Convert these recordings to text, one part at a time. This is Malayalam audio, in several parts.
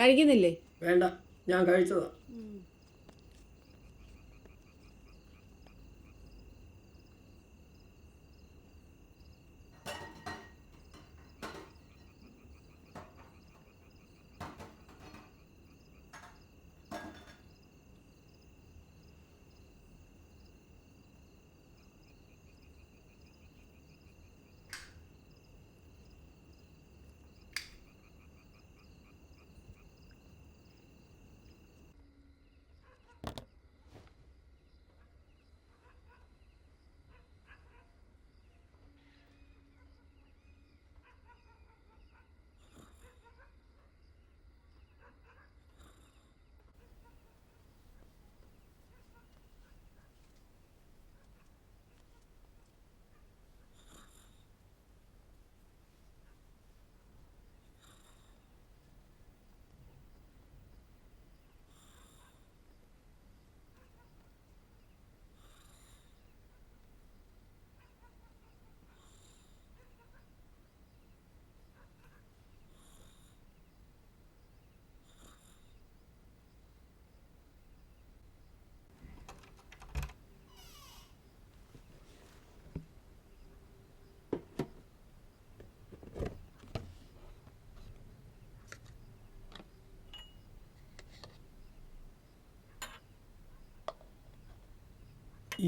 കഴിക്കുന്നില്ലേ? വേണ്ട ഞാൻ കഴിച്ചതാ.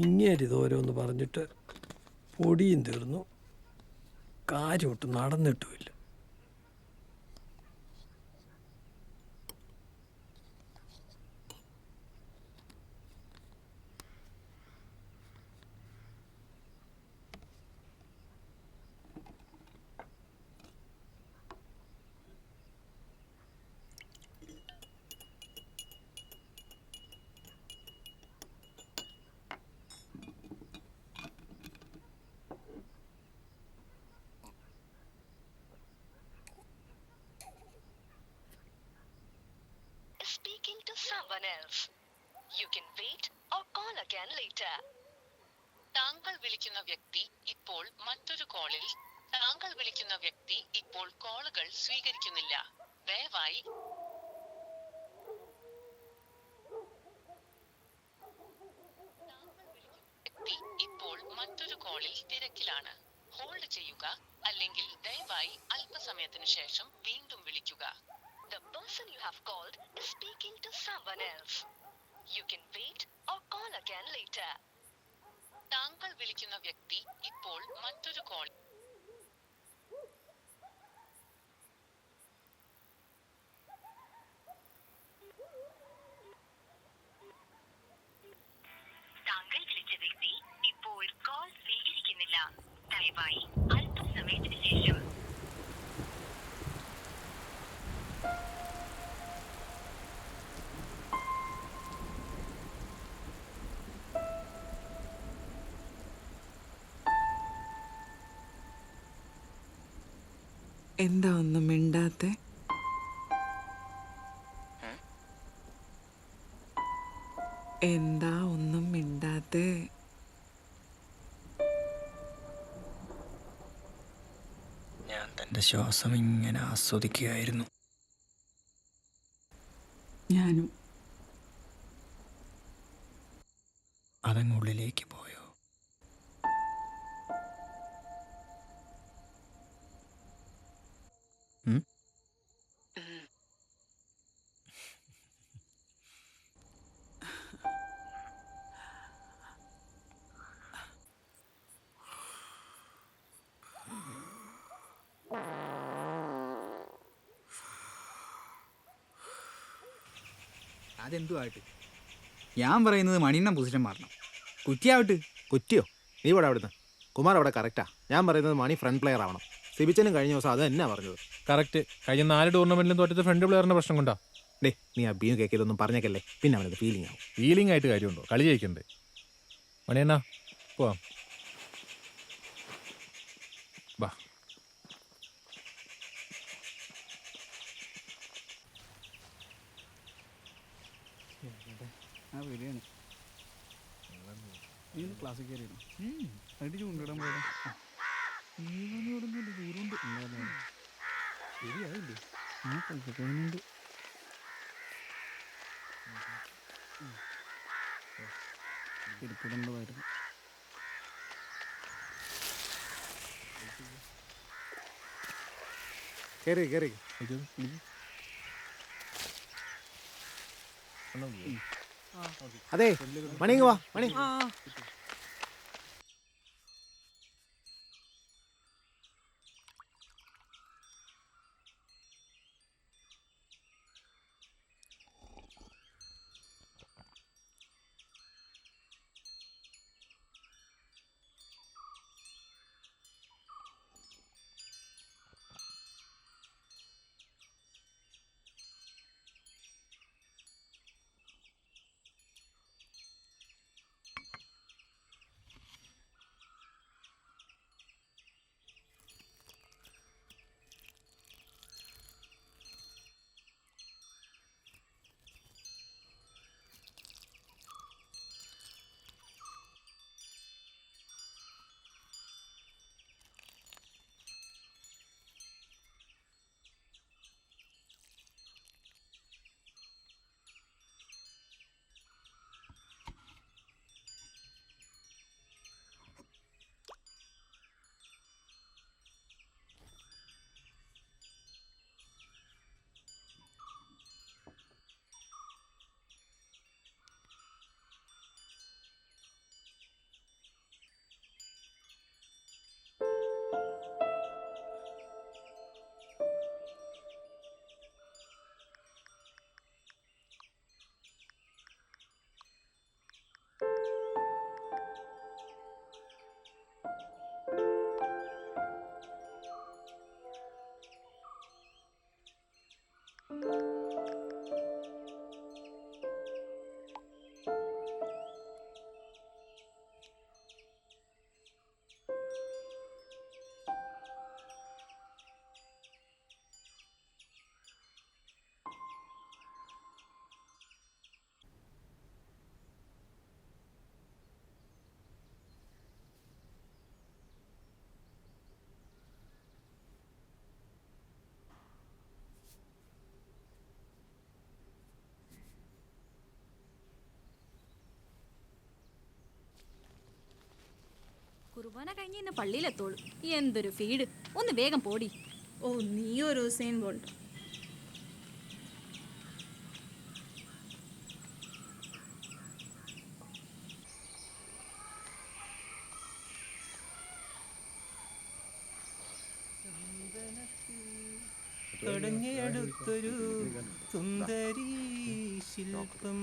ഇങ്ങേരി ഓരോന്ന് പറഞ്ഞിട്ട് പൊടിയും തീർന്നു. കാര്യമൊട്ട് നടന്നിട്ടുമില്ല speaking to someone else. You can wait or call again later. താങ്കൾ വിളിക്കുന്ന വ്യക്തി ഇപ്പോൾ മറ്റൊരു കോളിൽ താങ്കൾ വിളിക്കുന്ന വ്യക്തി ഇപ്പോൾ കോളുകൾ സ്വീകരിക്കുന്നില്ല ദയവായി വ്യക്തി ഇപ്പോൾ മറ്റൊരു കോളിൽ തിരക്കിലാണ് ഹോൾഡ് ചെയ്യുക അല്ലെങ്കിൽ ദയവായി അല്പസമയത്തിനു ശേഷം വീണ്ടും വിളിക്കുക person you have called is speaking to someone else. You can wait or call again later. താങ്കൾ വിളിക്കുന്ന വ്യക്തി ഇപ്പോൾ മറ്റൊരു കോൾ താങ്കൾ വിളിച്ച വ്യക്തി ഇപ്പോൾ കോൾ സ്വീകരിക്കുന്നില്ല ദയവായി എന്താ ഒന്നും മിണ്ടാത്തെ? എന്താ ഒന്നും മിണ്ടാത്തെ? ഞാൻ തന്റെ ശ്വാസം ഇങ്ങനെ ആസ്വദിക്കുകയായിരുന്നു. ഞാനും. അതങ്ങുള്ളിലേക്ക് പോയോ അതെന്തുമായിട്ട് ഞാൻ പറയുന്നത് മണിയെണ്ണ പൊസിഷൻ മാറണം. കുറ്റിയാവട്ട് കുറ്റിയോ? നീ ഇവിടെ അവിടുന്ന്. കുമാർ അവിടെ കറക്റ്റാ ഞാൻ പറയുന്നത് മണി ഫ്രണ്ട് പ്ലെയർ ആവണം. സിബിച്ചനും കഴിഞ്ഞ ദിവസം അത് തന്നെ പറഞ്ഞത്. കറക്റ്റ് കഴിഞ്ഞ നാല് ടൂർണമെന്റിലും തോറ്റത് ഫ്രണ്ട് പ്ലെയറിന്റെ പ്രശ്നം കൊണ്ടാ. ഡേ നീ ആ ബീനു കേക്കിലൊന്നും പറഞ്ഞേക്കല്ലേ? പിന്നെ അവനത് ഫീലിംഗ് ആവും. ഫീലിംഗ് ആയിട്ട് കാര്യമുണ്ടോ? കളി ജയിക്കണ്ടേ? മണിയണ്ണ പോവാം. വാ. ആ വരികയാണ് നീ ഒന്ന് ക്ലാസ്സിൽ കയറിയിരുന്നു അതിന്റെ ചൂണ്ടിടാൻ പോയത്. നീവാന്ന് തുടങ്ങുന്നുണ്ട് ദൂരമുണ്ട്. ഉണ്ടായിരുന്നു ശരിയായില്ലേ ആ കഴിക്കുന്നുണ്ട് ഇരിപ്പിടേണ്ടതായിരുന്നു കയറി കയറി അയ്യോ അതെ മണി ഇങ്ങ് വാ മണി. കുർബാന കഴിഞ്ഞ് ഇന്ന് പള്ളിയിലെത്തോളൂ. എന്തൊരു ഫീഡ് ഒന്ന് വേഗം പോടി. ഓ നീ ഒരു ബോൾട്ട് കടഞ്ഞടുത്തൊരു സുന്ദരി ശില്പം.